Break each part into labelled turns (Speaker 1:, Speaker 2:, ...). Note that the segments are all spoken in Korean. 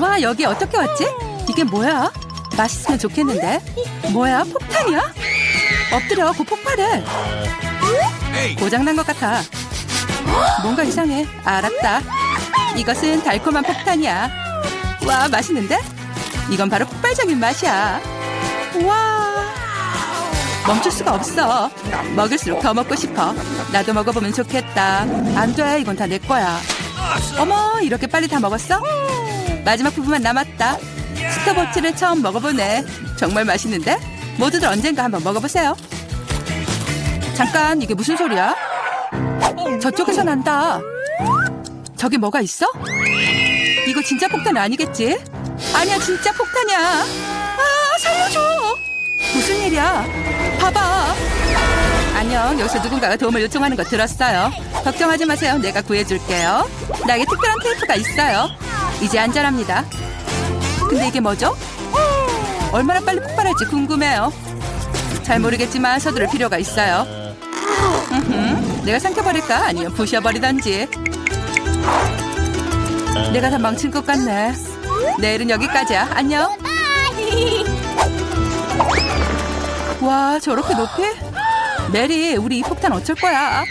Speaker 1: 와 여기 어떻게 왔지? 이게 뭐야? 맛있으면 좋겠는데. 뭐야? 폭탄이야? 엎드려 곧 폭발해 고장난 것 같아. 뭔가 이상해. 알았다. 이것은 달콤한 폭탄이야. 와 맛있는데? 이건 바로 폭발적인 맛이야. 와. 멈출 수가 없어. 먹을수록 더 먹고 싶어. 나도 먹어보면 좋겠다. 안 돼. 이건 다 내 거야. 어머 이렇게 빨리 다 먹었어? 마지막 부분만 남았다. 스타버치를 처음 먹어보네. 정말 맛있는데? 모두들 언젠가 한번 먹어보세요. 잠깐 이게 무슨 소리야? 저쪽에서 난다. 저기 뭐가 있어? 이거 진짜 폭탄 아니겠지? 아니야 진짜 폭탄이야. 아 살려줘. 무슨 일이야? 봐봐. 안녕 여기서 누군가가 도움을 요청하는 거 들었어요. 걱정하지 마세요. 내가 구해줄게요. 나에게 특별한 테이프가 있어요 이제 안전합니다. 근데 이게 뭐죠? 얼마나 빨리 폭발할지 궁금해요. 잘 모르겠지만 서두를 필요가 있어요. 내가 삼켜버릴까? 아니면 부셔버리던지. 내가 다 망친 것 같네. 내일은 여기까지야. 안녕. 와 저렇게 높이? 메리 우리 이 폭탄 어쩔 거야?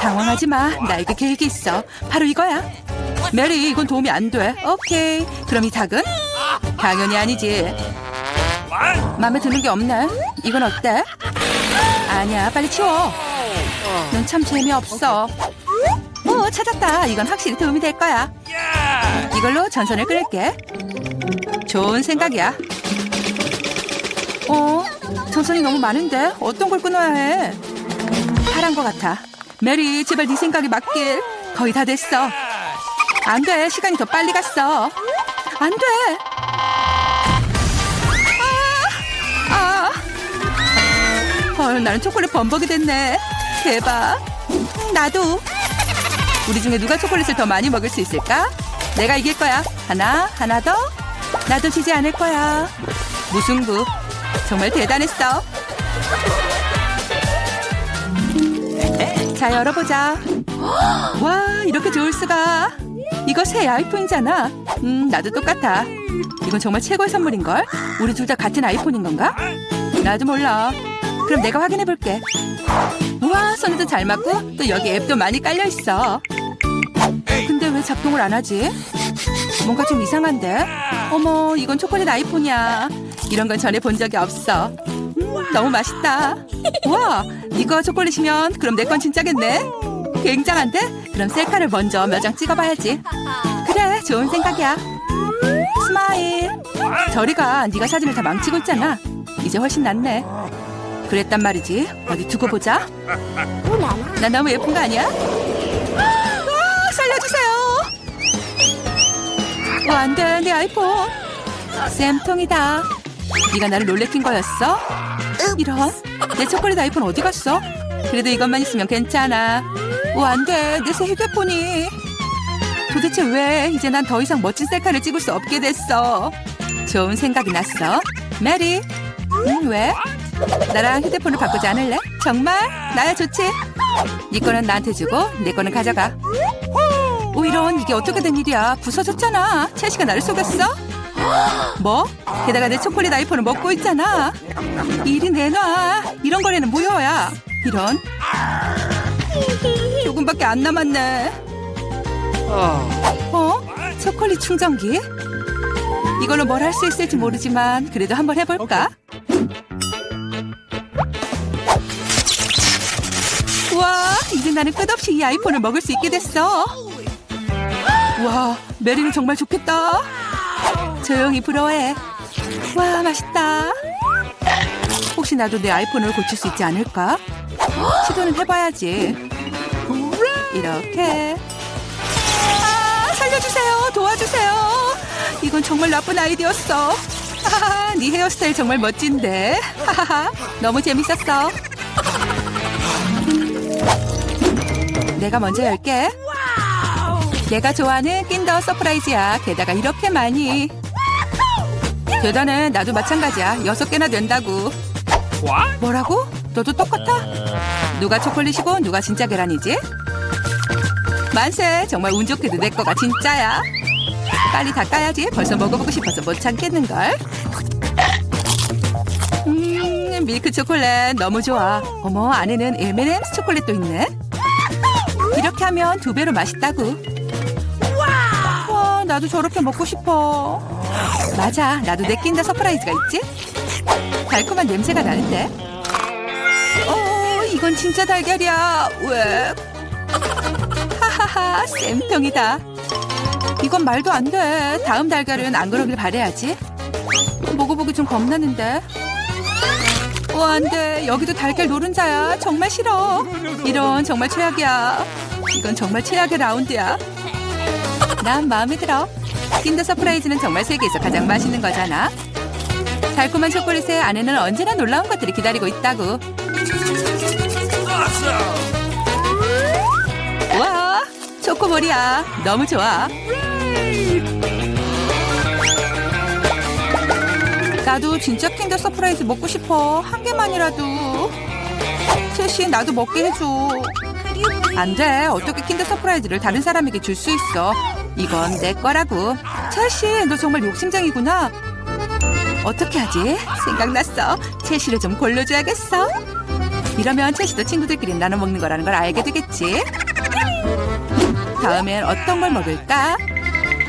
Speaker 1: 당황하지 마. 나에게 계획이 있어. 바로 이거야 메리 이건 도움이 안 돼 오케이 그럼 이 닭은? 당연히 아니지 마음에 드는 게 없네 이건 어때? 아니야 빨리 치워 넌 참 재미없어 오 찾았다 이건 확실히 도움이 될 거야 이걸로 전선을 끊을게 좋은 생각이야 어? 전선이 너무 많은데 어떤 걸 끊어야 해? 파란 것 같아. 메리 제발 네 생각에 맞길. 거의 다 됐어. 안 돼. 시간이 더 빨리 갔어. 안 돼. 아, 아. 헐, 나는 초콜릿 범벅이 됐네. 대박. 나도. 우리 중에 누가 초콜릿을 더 많이 먹을 수 있을까? 내가 이길 거야. 하나, 하나 더. 나도 지지 않을 거야. 무승부. 정말 대단했어. 자, 열어보자. 와, 이렇게 좋을 수가. 이거 새 아이폰이잖아. 음, 나도 똑같아. 이건 정말 최고의 선물인걸? 우리 둘 다 같은 아이폰인 건가? 나도 몰라. 그럼 내가 확인해 볼게. 우와, 손도 잘 맞고 또 여기 앱도 많이 깔려 있어. 근데 왜 작동을 안 하지? 뭔가 좀 이상한데? 어머, 이건 초콜릿 아이폰이야. 이런 건 전에 본 적이 없어. 음, 너무 맛있다. 와, 이거 초콜릿이면 그럼 내 건 진짜겠네. 굉장한데? 그럼 셀카를 먼저 몇 장 찍어봐야지. 그래, 좋은 생각이야. 스마일. 저리 가. 네가 사진을 다 망치고 있잖아. 이제 훨씬 낫네. 그랬단 말이지. 어디 두고 보자. 나 너무 예쁜 거 아니야? 아, 살려주세요. 와, 안 돼. 내 아이폰. 쌤통이다. 네가 나를 놀래킨 거였어? 이런. 내 초콜릿 아이폰 어디 갔어? 그래도 이것만 있으면 괜찮아. 오, 안 돼. 내 새 휴대폰이. 도대체 왜 이제 난 더 이상 멋진 셀카를 찍을 수 없게 됐어? 좋은 생각이 났어. 메리. 응, 왜? 나랑 휴대폰을 바꾸지 않을래? 정말? 나야 좋지. 네 거는 나한테 주고 내 거는 가져가. 오 이런 이게 어떻게 된 일이야? 부서졌잖아. 채시가 나를 속였어? 뭐? 게다가 내 초콜릿 아이폰을 먹고 있잖아. 이리 내놔. 이런 거래는 무효야. 이런. 조금밖에 안 남았네. 어? 초콜릿 충전기? 이걸로 뭘 할 수 있을지 모르지만 그래도 한번 해볼까? 우와, 이제 나는 끝없이 이 아이폰을 먹을 수 있게 됐어. 와, 메리는 정말 좋겠다. 조용히 부러워해. 와, 맛있다. 혹시 나도 내 아이폰을 고칠 수 있지 않을까? 시도는 해봐야지. 이렇게. 아, 살려주세요. 도와주세요. 이건 정말 나쁜 아이디어였어. 하하하, 네 헤어스타일 정말 멋진데. 하하하, 너무 재밌었어. 내가 먼저 열게. 내가 좋아하는 낀더 서프라이즈야. 게다가 이렇게 많이. 대단해. 나도 마찬가지야. 여섯 개나 된다고. 뭐라고? 너도 똑같아? 누가 초콜릿이고 누가 진짜 계란이지? 만세. 정말 운 좋게도 내 거가 진짜야. 빨리 닦아야지. 벌써 먹어보고 싶어서 못 참겠는걸. 음, 밀크 초콜릿 너무 좋아. 어머, 안에는 M&M's 초콜릿도 있네. 이렇게 하면 두 배로 맛있다고. 와, 나도 저렇게 먹고 싶어. 맞아, 나도 내 낀다 서프라이즈가 있지? 달콤한 냄새가 나는데. 어, 이건 진짜 달걀이야. 왜? 하하하, 쌤통이다. 이건 말도 안 돼. 다음 달걀은 안 그러길 바래야지. 먹어보기 좀 겁나는데. 어, 안 돼. 여기도 달걀 노른자야. 정말 싫어. 이런 정말 최악이야. 이건 정말 최악의 라운드야. 난 마음에 들어. 킨더 서프라이즈는 정말 세계에서 가장 맛있는 거잖아. 달콤한 초콜릿에 안에는 언제나 놀라운 것들이 기다리고 있다고. 와, 초코볼이야. 너무 좋아. 나도 진짜 킨더 서프라이즈 먹고 싶어. 한 개만이라도. 채씨, 나도 먹게 해줘. 안 돼. 어떻게 킨더 서프라이즈를 다른 사람에게 줄 수 있어. 이건 내 거라고. 채씨, 너 정말 욕심쟁이구나. 어떻게 하지? 생각났어. 채씨를 좀 골라줘야겠어. 이러면 채씨도 친구들끼리 나눠 먹는 거라는 걸 알게 되겠지. 다음엔 어떤 걸 먹을까?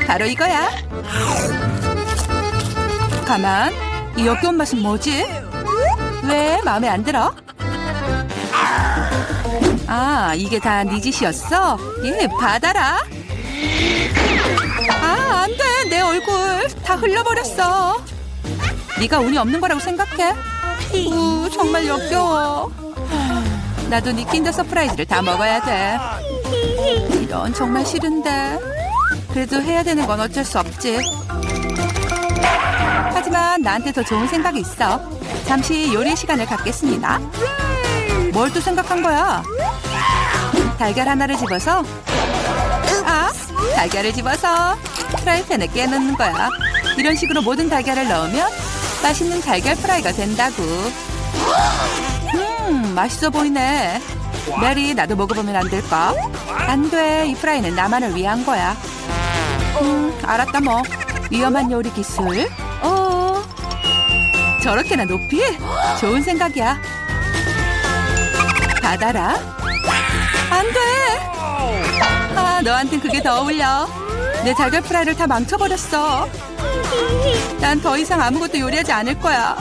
Speaker 1: 바로 이거야. 가만. 이 역겨운 맛은 뭐지? 왜 마음에 안 들어? 아, 이게 다 네 짓이었어? 예, 받아라. 아, 안 돼. 내 얼굴 다 흘려버렸어. 네가 운이 없는 거라고 생각해? 우, 정말 역겨워. 나도 네 킨더 서프라이즈를 다 먹어야 돼. 이런 정말 싫은데. 그래도 해야 되는 건 어쩔 수 없지. 하지만 나한테 더 좋은 생각이 있어. 잠시 요리 시간을 갖겠습니다. 뭘 또 생각한 거야? 달걀 하나를 집어서 아, 달걀을 집어서 프라이팬에 깨놓는 거야. 이런 식으로 모든 달걀을 넣으면 맛있는 달걀 프라이가 된다고. 음, 맛있어 보이네. 메리, 나도 먹어보면 안 될까? 안 돼. 이 프라이는 나만을 위한 거야. 음, 알았다 뭐. 위험한 요리 기술. 어. 저렇게나 높이? 좋은 생각이야. 받아라. 안 돼. 아, 너한텐 그게 더 어울려. 내 달걀 프라이를 다 망쳐버렸어. 난 더 이상 아무것도 요리하지 않을 거야.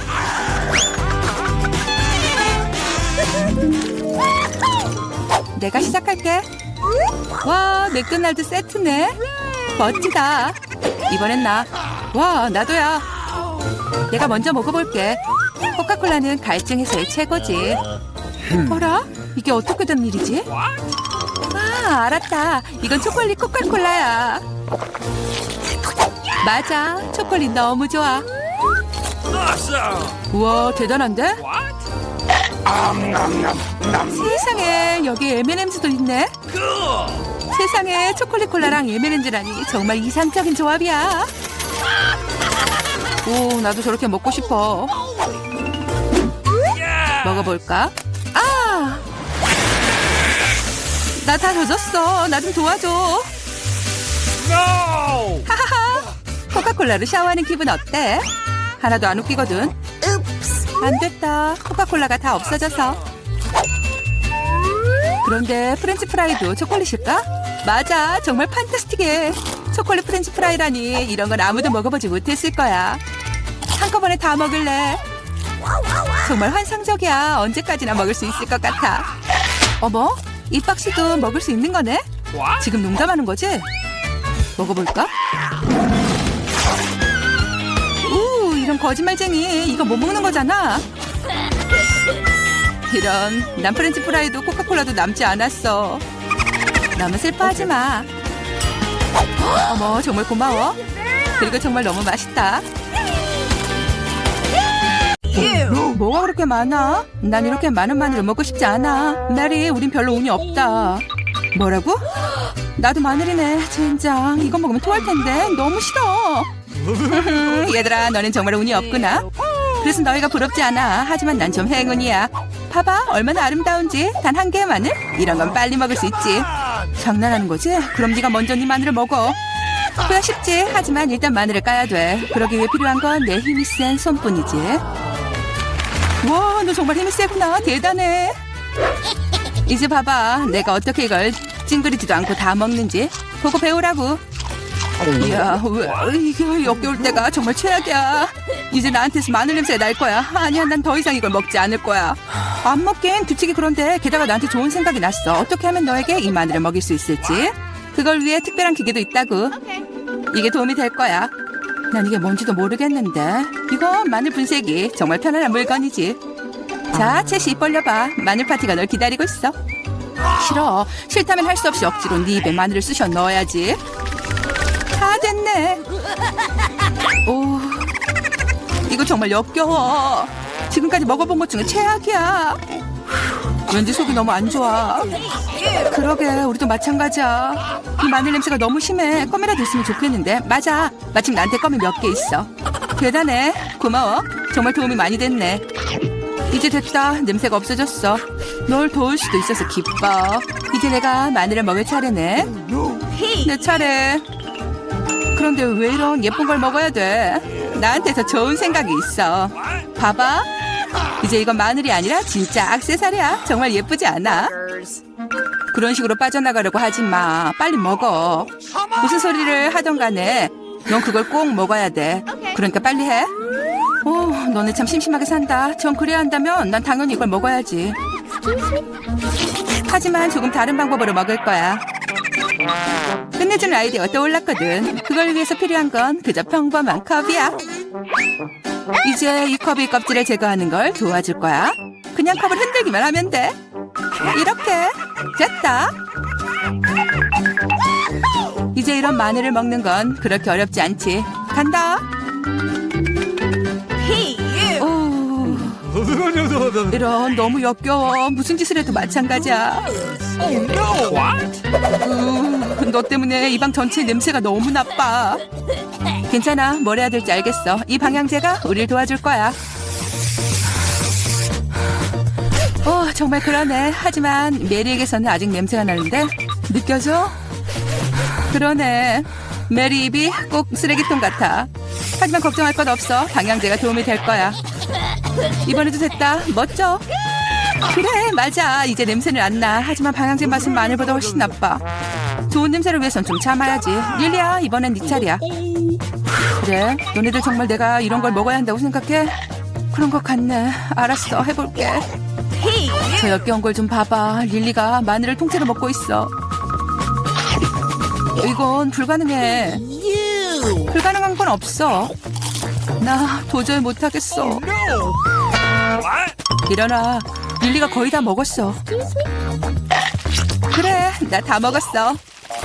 Speaker 1: 내가 시작할게. 와, 맥도날드 세트네. 멋지다. 이번엔 나. 와, 나도야. 내가 먼저 먹어볼게. 코카콜라는 갈증 해소에 최고지. 뭐라? 이게 어떻게 된 일이지? 아, 알았다. 이건 초콜릿 코카콜라야. 맞아. 초콜릿 너무 좋아. 우와, 대단한데? 세상에, 여기 M&Ms도 있네. 세상에, 초콜릿 콜라랑 M&Ms라니 정말 이상적인 조합이야. 오, 나도 저렇게 먹고 싶어. 먹어볼까? 아! 나 다 젖었어. 나 좀 도와줘. 하하하. 코카콜라로 샤워하는 기분 어때? 하나도 안 웃기거든. 안 됐다. 코카콜라가 다 없어져서. 그런데 프렌치 프라이도 초콜릿일까? 맞아. 정말 판타스틱해. 초콜릿 프렌치 프라이라니 이런 건 아무도 먹어보지 못했을 거야. 한꺼번에 다 먹을래. 정말 환상적이야. 언제까지나 먹을 수 있을 것 같아. 어머, 이 박스도 먹을 수 있는 거네? 지금 농담하는 거지? 먹어볼까? 우, 이런 거짓말쟁이. 이거 못 먹는 거잖아. 이런, 난 프렌치 프라이 도 코카콜라도 남지 않았어. 너무 슬퍼하지 마. 어머, 정말 고마워. 그리고 정말 너무 맛있다. 뭐가 그렇게 많아? 난 이렇게 많은 마늘을 먹고 싶지 않아. 메리, 우린 별로 운이 없다. 뭐라고? 나도 마늘이네. 젠장. 이거 먹으면 토할 텐데. 너무 싫어. 얘들아, 너는 정말 운이 없구나. 그래서 너희가 부럽지 않아. 하지만 난 좀 행운이야. 봐봐, 얼마나 아름다운지. 단 한 개의 마늘? 이런 건 빨리 먹을 수 있지. 장난하는 거지? 그럼 네가 먼저 네 마늘을 먹어. 그야 쉽지. 하지만 일단 마늘을 까야 돼. 그러기 위해 필요한 건 내 힘이 센 손뿐이지. 와, 너 정말 힘이 세구나. 대단해. 이제 봐봐. 내가 어떻게 이걸 찡그리지도 않고 다 먹는지. 보고 배우라고. 이야, 왜, 이게 역겨울 때가 정말 최악이야. 이제 나한테서 마늘 냄새가 날 거야. 아니야, 난 더 이상 이걸 먹지 않을 거야. 안 먹긴 규칙이 그런데 게다가 나한테 좋은 생각이 났어. 어떻게 하면 너에게 이 마늘을 먹일 수 있을지. 그걸 위해 특별한 기계도 있다고. 이게 도움이 될 거야. 난 이게 뭔지도 모르겠는데. 이거 마늘 분쇄기. 정말 편안한 물건이지. 자, 채시 입 벌려봐. 마늘 파티가 널 기다리고 있어. 싫어. 싫다면 할 수 없이 억지로 네 입에 마늘을 쑤셔 넣어야지. 다 됐네. 오, 이거 정말 역겨워. 지금까지 먹어본 것 중에 최악이야. 왠지 속이 너무 안 좋아. 그러게, 우리도 마찬가지야. 이 마늘 냄새가 너무 심해. 껌이라도 있으면 좋겠는데. 맞아. 마침 나한테 껌이 몇 개 있어. 대단해. 고마워. 정말 도움이 많이 됐네. 이제 됐다. 냄새가 없어졌어. 널 도울 수도 있어서 기뻐. 이제 내가 마늘을 먹을 차례네. 내 차례. 그런데 왜 이런 예쁜 걸 먹어야 돼? 나한테 더 좋은 생각이 있어. 봐봐. 이제 이건 마늘이 아니라 진짜 악세사리야. 정말 예쁘지 않아? 그런 식으로 빠져나가려고 하지 마. 빨리 먹어. 무슨 소리를 하던 간에 넌 그걸 꼭 먹어야 돼. 그러니까 빨리 해. 오, 너네 참 심심하게 산다. 전 그래야 한다면 난 당연히 이걸 먹어야지. 하지만 조금 다른 방법으로 먹을 거야. 끝내주는 아이디어가 떠올랐거든. 그걸 위해서 필요한 건 그저 평범한 컵이야. 이제 이 컵의 껍질을 제거하는 걸 도와줄 거야. 그냥 컵을 흔들기만 하면 돼. 이렇게 됐다. 이제 이런 마늘을 먹는 건 그렇게 어렵지 않지. 간다. 이런 너무 역겨워. 무슨 짓을 해도 마찬가지야. 우, 너 때문에 이 방 전체 냄새가 너무 나빠. 괜찮아. 뭘 해야 될지 알겠어. 이 방향제가 우릴 도와줄 거야. 어, 정말 그러네. 하지만 메리에게서는 아직 냄새가 나는데 느껴져? 그러네. 메리 입이 꼭 쓰레기통 같아. 하지만 걱정할 것 없어. 방향제가 도움이 될 거야. 이번에도 됐다. 멋져. 그래, 맞아. 이제 냄새는 안 나. 하지만 방향제 맛은 마늘보다 훨씬 나빠. 좋은 냄새를 위해선 좀 참아야지. 릴리야, 이번엔 네 차례야. 그래, 너네들 정말 내가 이런 걸 먹어야 한다고 생각해? 그런 것 같네. 알았어, 해볼게. 저 역겨운 걸 좀 봐봐. 릴리가 마늘을 통째로 먹고 있어. 이건 불가능해. 불가능한 건 없어. 나 도저히 못하겠어. 일어나. 릴리가 거의 다 먹었어. 그래, 나 다 먹었어.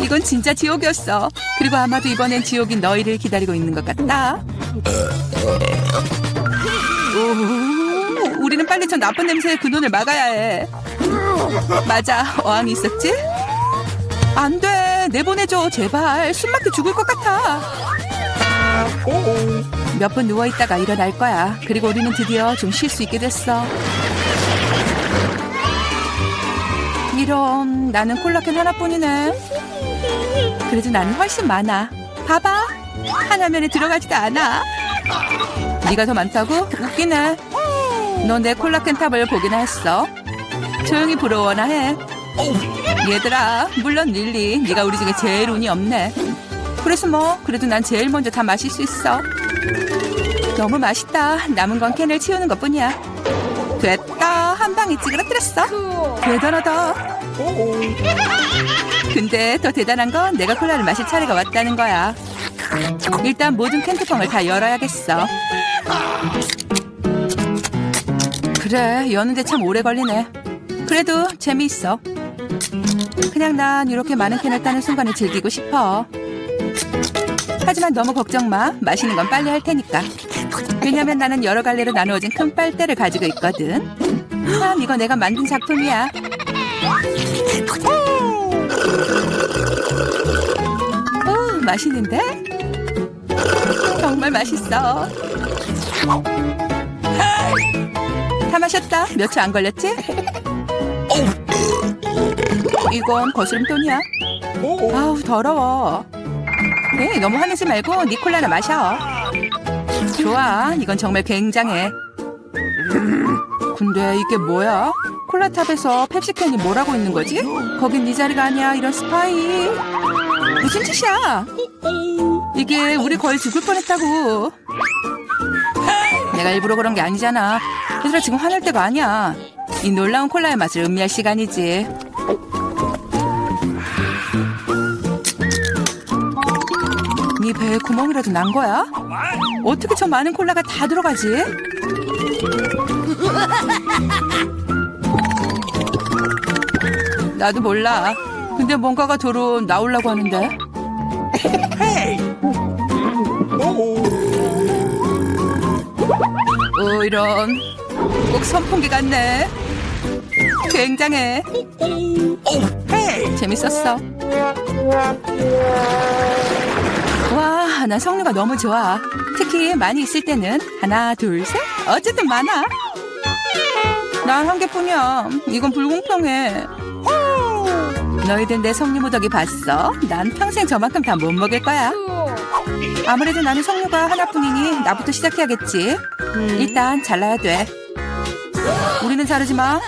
Speaker 1: 이건 진짜 지옥이었어. 그리고 아마도 이번엔 지옥이 너희를 기다리고 있는 것 같다. 오, 우리는 빨리 저 나쁜 냄새의 근원을 막아야 해. 맞아, 어항이 있었지? 안 돼, 내보내줘, 제발. 숨 막혀 죽을 것 같아. 몇 분 누워 있다가 일어날 거야. 그리고 우리는 드디어 좀 쉴 수 있게 됐어. 이런 나는 콜라캔 하나뿐이네. 그래도 나는 훨씬 많아. 봐봐. 하나면에 들어가지도 않아. 네가 더 많다고? 웃기네. 너 내 콜라캔 탑을 보기나 했어. 조용히 부러워나 해. 얘들아, 물론 릴리, 네가 우리 중에 제일 운이 없네. 그래서 뭐, 그래도 난 제일 먼저 다 마실 수 있어. 너무 맛있다. 남은 건 캔을 치우는 것 뿐이야. 됐다. 한 방에 찌그러뜨렸어. 대단하다. 근데 더 대단한 건 내가 콜라를 마실 차례가 왔다는 거야. 일단 모든 캔 뚜껑을 다 열어야겠어. 그래, 여는데 참 오래 걸리네. 그래도 재미있어. 그냥 난 이렇게 많은 캔을 따는 순간을 즐기고 싶어. 하지만 너무 걱정 마. 마시는 건 빨리 할 테니까. 왜냐면 나는 여러 갈래로 나누어진 큰 빨대를 가지고 있거든. 참, 이거 내가 만든 작품이야. 오, 맛있는데? 정말 맛있어. 다 마셨다. 몇 초 안 걸렸지? 이건 거스름돈이야. 아우, 더러워. 에이, 너무 화내지 말고 니 콜라나 마셔. 좋아, 이건 정말 굉장해. 근데 이게 뭐야? 콜라탑에서 펩시캔이 뭐라고 있는 거지? 거긴 네 자리가 아니야, 이런 스파이. 무슨 짓이야? 이게 우리 거의 죽을 뻔했다고. 내가 일부러 그런 게 아니잖아. 얘들아 지금 화낼 때가 아니야. 이 놀라운 콜라의 맛을 음미할 시간이지. 배에 구멍이라도 난 거야? 어떻게 저 많은 콜라가 다 들어가지? 나도 몰라. 근데 뭔가가 도로 나오려고 하는데. 어, 이런. 꼭 선풍기 같네. 굉장해. 재밌었어. 와, 난 석류가 너무 좋아. 특히 많이 있을 때는 하나, 둘, 셋. 어쨌든 많아. 난 한 개뿐이야. 이건 불공평해. 너희들 내 석류 무더기 봤어? 난 평생 저만큼 다 못 먹을 거야. 아무래도 나는 석류가 하나뿐이니 나부터 시작해야겠지. 일단 잘라야 돼. 우리는 자르지 마.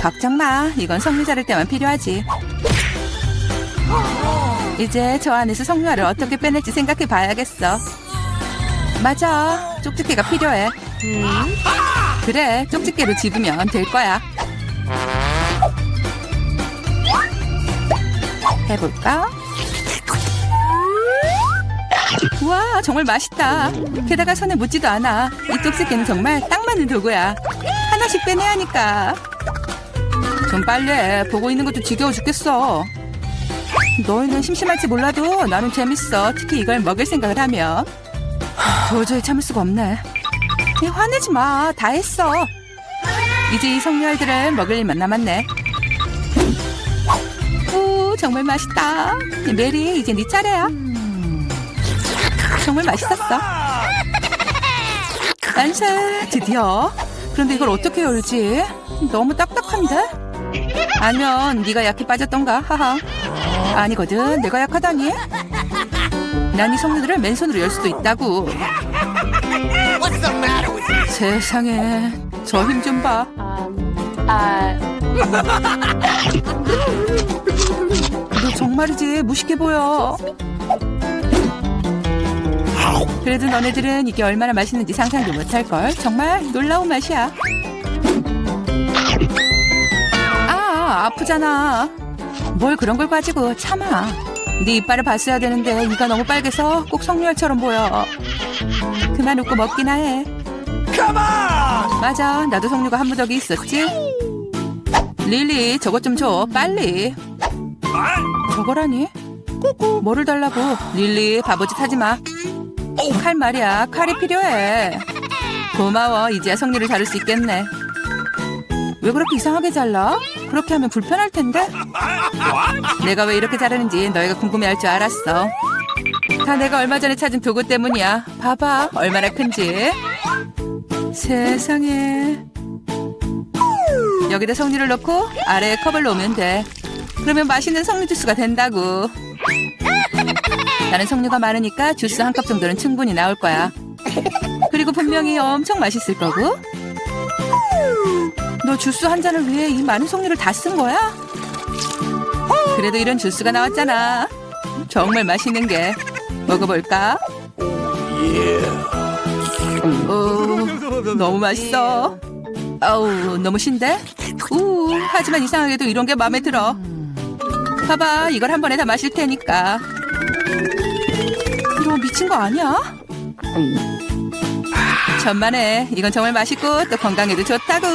Speaker 1: 걱정 마. 이건 석류 자를 때만 필요하지. 이제 저 안에서 석류알을 어떻게 빼낼지 생각해 봐야겠어. 맞아. 쪽집게가 필요해. 그래. 쪽집게로 집으면 될 거야. 해볼까? 우와 정말 맛있다 게다가 손에 묻지도 않아 이 쪽집게는 정말 딱 맞는 도구야 하나씩 빼내야 하니까 좀 빨리 해 보고 있는 것도 지겨워 죽겠어 너희는 심심할지 몰라도 나는 재밌어 특히 이걸 먹을 생각을 하면 도저히 참을 수가 없네 야, 화내지 마 다 했어 이제 이 석류알들을 먹을 일만 남았네 오, 정말 맛있다. 메리, 이제 네 차례야. 정말 맛있었어. 만세, 드디어. 그런데 이걸 어떻게 열지? 너무 딱딱한데? 아니면 네가 약해 빠졌던가? 하하. 아니거든. 내가 약하다니. 난 이 석류들을 맨손으로 열 수도 있다고. 세상에, 저 힘 좀 봐. 너 정말이지 무식해 보여. 그래도 너네들은 이게 얼마나 맛있는지 상상도 못할 걸. 정말 놀라운 맛이야. 아 아프잖아. 뭘 그런 걸 가지고 참아. 네 이빨을 봤어야 되는데 이가 너무 빨개서 꼭 석류알처럼 보여. 그만 웃고 먹기나 해.
Speaker 2: Come on!
Speaker 1: 맞아, 나도 석류가 한 무더기 있었지. 릴리, 저것 좀 줘, 빨리. 저거라니? 뭐를 달라고? 릴리, 바보짓 하지 마. 칼 말이야, 칼이 필요해. 고마워, 이제야 석류를 자를 수 있겠네. 왜 그렇게 이상하게 잘라? 그렇게 하면 불편할 텐데? 내가 왜 이렇게 자르는지 너희가 궁금해할 줄 알았어. 다 내가 얼마 전에 찾은 도구 때문이야. 봐봐, 얼마나 큰지. 세상에. 여기다 석류를 넣고 아래에 컵을 놓으면 돼. 그러면 맛있는 석류 주스가 된다고. 나는 석류가 많으니까 주스 한 컵 정도는 충분히 나올 거야. 그리고 분명히 엄청 맛있을 거고. 너 주스 한 잔을 위해 이 많은 석류를 다 쓴 거야? 그래도 이런 주스가 나왔잖아. 정말 맛있는 게. 먹어볼까? 오, 너무 맛있어. 아우, 너무 신데? 우, 하지만 이상하게도 이런 게 마음에 들어. 봐봐, 이걸 한 번에 다 마실 테니까. 이거 미친 거 아니야? 천만에, 이건 정말 맛있고 또 건강에도 좋다고.